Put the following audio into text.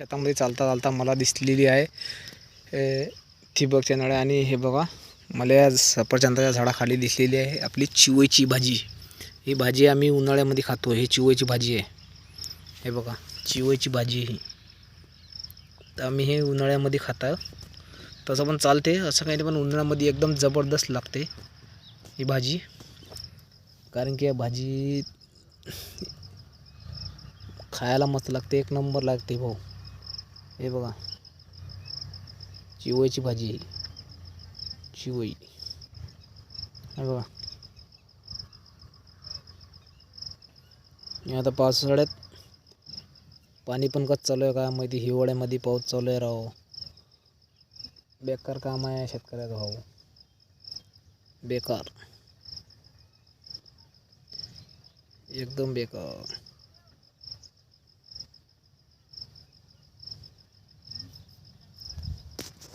शेतामध्ये चालता चालता मला दिसलेली आहे. ठिबकच्या नळ्या आणि हे बघा मला या सफरचंदाच्या झाडाखाली दिसलेली आहे आपली चिवईची भाजी. ही भाजी आम्ही उन्हाळ्यामध्ये खातो ही चिवईची भाजी आहे. हे बघा चिवईची भाजी ही. तर आम्ही हे उन्हाळ्यामध्ये खाता. तसं पण चालते असं काही नाही पण उन्हाळ्यामध्ये एकदम जबरदस्त लागते ही भाजी. कारण की या भाजी खायला मस्त लागते एक नंबर लागते भाऊ. हे बघा. चिवईची भाजी. आहे. चिवई. हे बघा. हे आता पावसाळ्यात पाणी पण कसं चालू आहे काय माहिती? हिवाळ्यामध्ये पाऊस चालू आहे राहो बेकार काम आहे शेतकऱ्याचा भाऊ. बेकार. एकदम बेकार.